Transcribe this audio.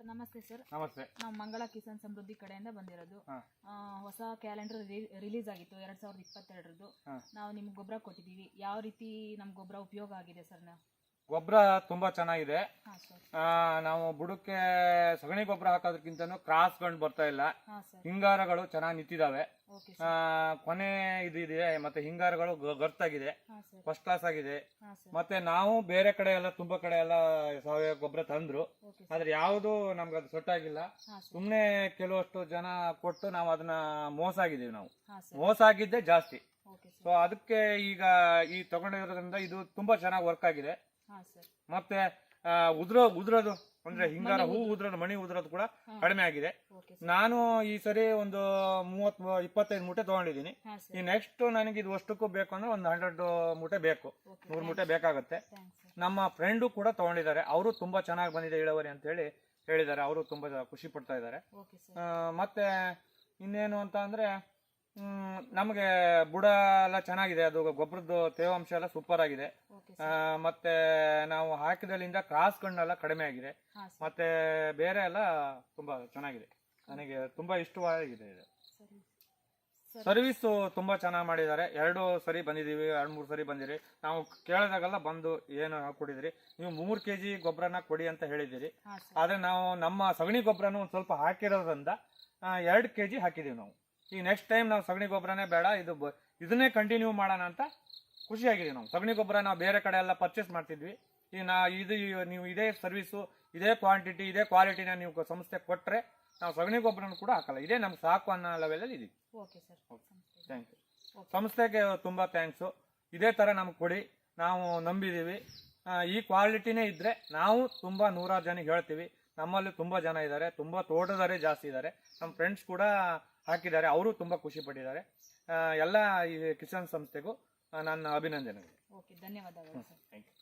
Sir ನಮಸ್ತೆ sir. ನಮಸ್ತೆ. ನಾವು ಮಂಗಳ ಕಿಸಾನ್ ಸಮೃದ್ಧಿ ಕಡೆಯಿಂದ ಬಂದಿರೋದು. ಆ, ಹೊಸ ಕ್ಯಾಲೆಂಡರ್ ರಿಲೀಸ್ ಆಗಿತ್ತು ಎರಡ್ ಸಾವಿರದ ಇಪ್ಪತ್ತೆರಡರದ್ದು. ನಾವು ನಿಮ್ಗೆ ಗೊಬ್ಬರ ಕೊಟ್ಟಿದ್ದೀವಿ. ಯಾವ ರೀತಿ ನಮ್ಗೆ ಗೊಬ್ಬರ ಉಪಯೋಗ ಆಗಿದೆ ಸರ್ ನಾವು ಗೊಬ್ಬರ ತುಂಬಾ ಚೆನ್ನಾಗಿದೆ. ನಾವು ಬುಡಕ್ಕೆ ಸಗಣಿ ಗೊಬ್ಬರ ಹಾಕೋದಕ್ಕಿಂತನೂ ಕ್ರಾಸ್ಗಳು ಬರ್ತಾ ಇಲ್ಲ. ಹಿಂಗಾರಗಳು ಚೆನ್ನಾಗಿ ನಿಂತಿದ್ದಾವೆ ಕೊನೆ ಇದಿದೆ ಇದೆ ಮತ್ತೆ ಹಿಂಗಾರಗಳು ಗರ್ತಾಗಿದೆ. ಫಸ್ಟ್ ಕ್ಲಾಸ್ ಆಗಿದೆ. ಮತ್ತೆ ನಾವು ಬೇರೆ ಕಡೆ ಎಲ್ಲ ತುಂಬಾ ಕಡೆ ಎಲ್ಲ ಸಾವಯವ ಗೊಬ್ಬರ ತಂದ್ರು. ಆದ್ರೆ ಯಾವುದು ನಮ್ಗೆ ಅದು ಸೊಟ್ಟಾಗಿಲ್ಲ. ಸುಮ್ಮನೆ ಕೆಲವಷ್ಟು ಜನ ಕೊಟ್ಟು ನಾವು ಅದನ್ನ ಮೋಸ ಆಗಿದ್ದೀವಿ ನಾವು. ಮೋಸ ಆಗಿದ್ದೇ ಜಾಸ್ತಿ. ಸೊ ಅದಕ್ಕೆ ಈಗ ಈ ತಗೊಂಡಿರೋದ್ರಿಂದ ಇದು ತುಂಬಾ ಚೆನ್ನಾಗಿ ವರ್ಕ್ ಆಗಿದೆ. ಮತ್ತೆ ಉದ್ರೋ ಉದ್ರೋದು. ಅಂದ್ರೆ ಹಿಂಗಾರ ಹೂ ಉದ್ರೋದು ಮಣಿ ಉದ್ರೋದು ಕೂಡ ಕಡಿಮೆ ಆಗಿದೆ. ನಾನು ಈ ಸರಿ ಒಂದು ಮೂವತ್ ಇಪ್ಪತ್ತೈದು ಮೂಟೆ ತಗೊಂಡಿದ್ದೀನಿ. ಈ ನೆಕ್ಸ್ಟ್ ನನಗೆ ಇದು ಅಷ್ಟಕ್ಕೂ ಬೇಕು ಅಂದ್ರೆ ಒಂದು ಹಂಡ್ರೆಡ್ ಮೂಟೆ ಬೇಕು. ನೂರು ಮೂಟೆ ಬೇಕಾಗುತ್ತೆ. ನಮ್ಮ ಫ್ರೆಂಡು ಕೂಡ ತಗೊಂಡಿದ್ದಾರೆ. ಅವರು ತುಂಬಾ ಚೆನ್ನಾಗಿ ಬಂದಿದೆ ಇಳುವರಿ ಅಂತ ಹೇಳಿ ಹೇಳಿದ್ದಾರೆ. ಅವರು ತುಂಬಾ ಖುಷಿ ಪಡ್ತಾ ಇದ್ದಾರೆ. ಮತ್ತೆ ಇನ್ನೇನು ಅಂತ ಅಂದ್ರೆ ನಮಗೆ ಬುಡ ಎಲ್ಲ ಚೆನ್ನಾಗಿದೆ. ಅದು ಗೊಬ್ಬರದ್ದು ತೇವಾಂಶ ಎಲ್ಲ ಸೂಪರ್ ಆಗಿದೆ. ಮತ್ತೆ ನಾವು ಹಾಕಿದಲ್ಲಿಂದ ಕ್ರಾಸ್ ಕಣ್ಣೆಲ್ಲ ಕಡಿಮೆ ಆಗಿದೆ. ಮತ್ತೆ ಬೇರೆ ಎಲ್ಲ ತುಂಬಾ ಚೆನ್ನಾಗಿದೆ. ನನಗೆ ತುಂಬಾ ಇಷ್ಟವಾಗಿದೆ ಇದು. ಸರಿ. ಸರ್ವಿಸ್ ತುಂಬಾ ಚೆನ್ನಾಗಿ ಮಾಡಿದ್ದಾರೆ. ಎರಡು ಸರಿ ಬಂದಿದ್ದೀವಿ ಎರಡು ಮೂರು ಸರಿ ಬಂದಿರಿ. ನಾವು ಕೇಳಿದಾಗೆಲ್ಲ ಬಂದು ಏನು ಹಾಕೊಟ್ಟಿದ್ರಿ ನೀವು ಮೂರು ಕೆ ಜಿ ಗೊಬ್ಬರನ ಕೊಡಿ ಅಂತ ಹೇಳಿದ್ದೀರಿ. ಹಾಂ ಆದ್ರೆ ನಾವು ನಮ್ಮ ಸಗಣಿ ಗೊಬ್ಬರನ ಒಂದು ಸ್ವಲ್ಪ ಹಾಕಿರೋದ್ರಿಂದ ಎರಡು ಕೆ ಜಿ ಹಾಕಿದೀವಿ ನಾವು. ಈಗ ನೆಕ್ಸ್ಟ್ ಟೈಮ್ ನಾವು ಸಗಣಿ ಗೊಬ್ಬರನೇ ಬೇಡ ಇದು ಬ- ಇದನ್ನೇ ಕಂಟಿನ್ಯೂ ಮಾಡೋಣ ಅಂತ ಖುಷಿಯಾಗಿದೆ ನಾವು. ಸಗಣಿ ಗೊಬ್ಬರ ನಾವು ಬೇರೆ ಕಡೆ ಎಲ್ಲ ಪರ್ಚೇಸ್ ಮಾಡ್ತಿದ್ವಿ. ಈಗ ನಾ ಇದು ನೀವು ಇದೇ ಸರ್ವಿಸು ಇದೇ ಕ್ವಾಂಟಿಟಿ ಇದೇ ಕ್ವಾಲಿಟಿನ ನೀವು ಸಂಸ್ಥೆ ಕೊಟ್ಟರೆ ನಾವು ಸಗಣಿ ಗೊಬ್ಬರನ ಕೂಡ ಹಾಕಲ್ಲ. ಇದೇ ನಮ್ಗೆ ಸಾಕು ಅನ್ನೋ ಲೆವೆಲಲ್ಲಿ ಇದೀವಿ. ಓಕೆ ಸರ್ ಥ್ಯಾಂಕ್ ಯು ಸಂಸ್ಥೆಗೆ ತುಂಬ ಥ್ಯಾಂಕ್ಸು ಇದೇ ಥರ ನಮ್ಗೆ ಕೊಡಿ. ನಾವು ನಂಬಿದ್ದೀವಿ ಈ ಕ್ವಾಲಿಟಿನೇ ಇದ್ದರೆ ನಾವು ತುಂಬ ನೂರಾರು ಜನಕ್ಕೆ ಹೇಳ್ತೀವಿ. ನಮ್ಮಲ್ಲಿ ತುಂಬ ಜನ ಇದ್ದಾರೆ ತುಂಬ ತೋಟದಾರೇ ಜಾಸ್ತಿ ಇದ್ದಾರೆ ನಮ್ಮ ಫ್ರೆಂಡ್ಸ್ ಕೂಡ ಹಾಕಿದ್ದಾರೆ. ಅವರು ತುಂಬ ಖುಷಿ ಪಟ್ಟಿದ್ದಾರೆ. ಎಲ್ಲ ಈ ಕಿಸಾನ್ ಸಂಸ್ಥೆಗೂ ನನ್ನ ಅಭಿನಂದನೆಗಳು. ಓಕೆ ಧನ್ಯವಾದಗಳು ಸರ್. Thank you